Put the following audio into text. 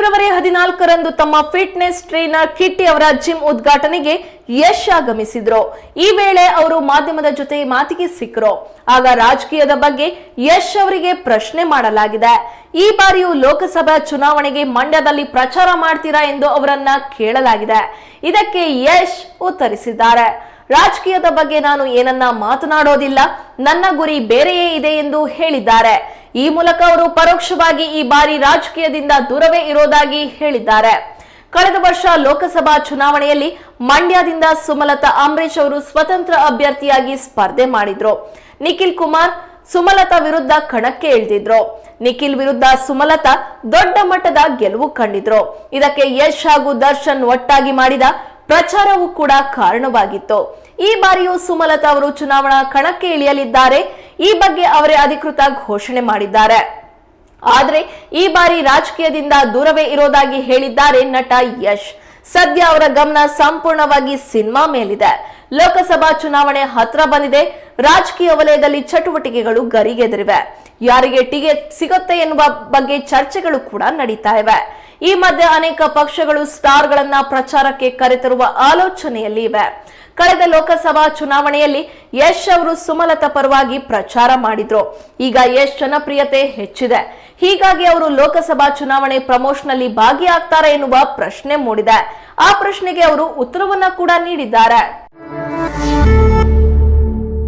February ಹದಿನಾಲ್ಕರಂದು ತಮ್ಮ fitness trainer Kitty ಅವರ ಜಿಮ್ ಉದ್ಘಾಟನೆಗೆ ಯಶ್ ಆಗಮಿಸಿದ್ರು. ಈ ವೇಳೆ ಅವರು ಮಾಧ್ಯಮದ ಜೊತೆ ಮಾತಿಗೆ ಸಿಕ್ಕರು. ಆಗ ರಾಜಕೀಯದ ಬಗ್ಗೆ ಯಶ್ ಅವರಿಗೆ ಪ್ರಶ್ನೆ ಮಾಡಲಾಗಿದೆ. ಈ ಬಾರಿಯೂ ಲೋಕಸಭಾ ಚುನಾವಣೆಗೆ ಮಂಡ್ಯದಲ್ಲಿ ಪ್ರಚಾರ ಮಾಡ್ತೀರಾ ಎಂದು ಅವರನ್ನ ಕೇಳಲಾಗಿದೆ. ಇದಕ್ಕೆ ಯಶ್ ಉತ್ತರಿಸಿದ್ದಾರೆ. ರಾಜಕೀಯದ ಬಗ್ಗೆ ನಾನು ಏನನ್ನ ಮಾತನಾಡೋದಿಲ್ಲ. ನನ್ನ ಗುರಿ ಬೇರೆಯೇ ಇದೆ ಎಂದು ಹೇಳಿದ್ದಾರೆ. ಈ ಮೂಲಕ ಅವರು ಪರೋಕ್ಷವಾಗಿ ಈ ಬಾರಿ ರಾಜಕೀಯದಿಂದ ದೂರವೇ ಇರೋದಾಗಿ ಹೇಳಿದ್ದಾರೆ. ಕಳೆದ ವರ್ಷ ಲೋಕಸಭಾ ಚುನಾವಣೆಯಲ್ಲಿ ಮಂಡ್ಯದಿಂದ ಸುಮಲತಾ ಅಂಬರೀಶ್ ಅವರು ಸ್ವತಂತ್ರ ಅಭ್ಯರ್ಥಿಯಾಗಿ ಸ್ಪರ್ಧೆ ಮಾಡಿದ್ರು. ನಿಖಿಲ್ ಕುಮಾರ್ ಸುಮಲತಾ ವಿರುದ್ಧ ಕಣಕ್ಕೆ ಇಳಿದಿದ್ರು. ನಿಖಿಲ್ ವಿರುದ್ಧ ಸುಮಲತಾ ದೊಡ್ಡ ಮಟ್ಟದ ಗೆಲುವು ಕಂಡಿದ್ರು. ಇದಕ್ಕೆ ಯಶ್ ಹಾಗೂ ದರ್ಶನ್ ಒಟ್ಟಾಗಿ ಮಾಡಿದ ಪ್ರಚಾರವೂ ಕೂಡ ಕಾರಣವಾಗಿತ್ತು. ಈ ಬಾರಿಯೂ ಸುಮಲತಾ ಅವರು ಚುನಾವಣಾ ಕಣಕ್ಕೆ ಇಳಿಯಲಿದ್ದಾರೆ. ಈ ಬಗ್ಗೆ ಅವರೇ ಅಧಿಕೃತ ಘೋಷಣೆ ಮಾಡಿದ್ದಾರೆ. ಆದರೆ ಈ ಬಾರಿ ರಾಜಕೀಯದಿಂದ ದೂರವೇ ಇರೋದಾಗಿ ಹೇಳಿದ್ದಾರೆ ನಟ ಯಶ್. ಸದ್ಯ ಅವರ ಗಮನ ಸಂಪೂರ್ಣವಾಗಿ ಸಿನಿಮಾ ಮೇಲಿದೆ. ಲೋಕಸಭಾ ಚುನಾವಣೆ ಹತ್ರ ಬಂದಿದೆ. ರಾಜಕೀಯ ವಲಯದಲ್ಲಿ ಚಟುವಟಿಕೆಗಳು ಗರಿಗೆದರಿವೆ. ಯಾರಿಗೆ ಟಿಕೆಟ್ ಸಿಗುತ್ತೆ ಎನ್ನುವ ಬಗ್ಗೆ ಚರ್ಚೆಗಳು ಕೂಡ ನಡೀತಾ ಇವೆ. ಈ ಮಧ್ಯೆ ಅನೇಕ ಪಕ್ಷಗಳು ಸ್ಟಾರ್ಗಳನ್ನ ಪ್ರಚಾರಕ್ಕೆ ಕರೆತರುವ ಆಲೋಚನೆಯಲ್ಲಿ ಇವೆ. ಕಳೆದ ಲೋಕಸಭಾ ಚುನಾವಣೆಯಲ್ಲಿ ಯಶ್ ಅವರು ಸುಮಲತಾ ಪರವಾಗಿ ಪ್ರಚಾರ ಮಾಡಿದ್ರು. ಈಗ ಯಶ್ ಜನಪ್ರಿಯತೆ ಹೆಚ್ಚಿದೆ. ಹೀಗಾಗಿ ಅವರು ಲೋಕಸಭಾ ಚುನಾವಣೆ ಪ್ರಮೋಷನ್ ಅಲ್ಲಿ ಭಾಗಿಯಾಗ್ತಾರೆ ಎನ್ನುವ ಪ್ರಶ್ನೆ ಮೂಡಿದೆ. ಆ ಪ್ರಶ್ನೆಗೆ ಅವರು ಉತ್ತರವನ್ನ ಕೂಡ ನೀಡಿದ್ದಾರೆ.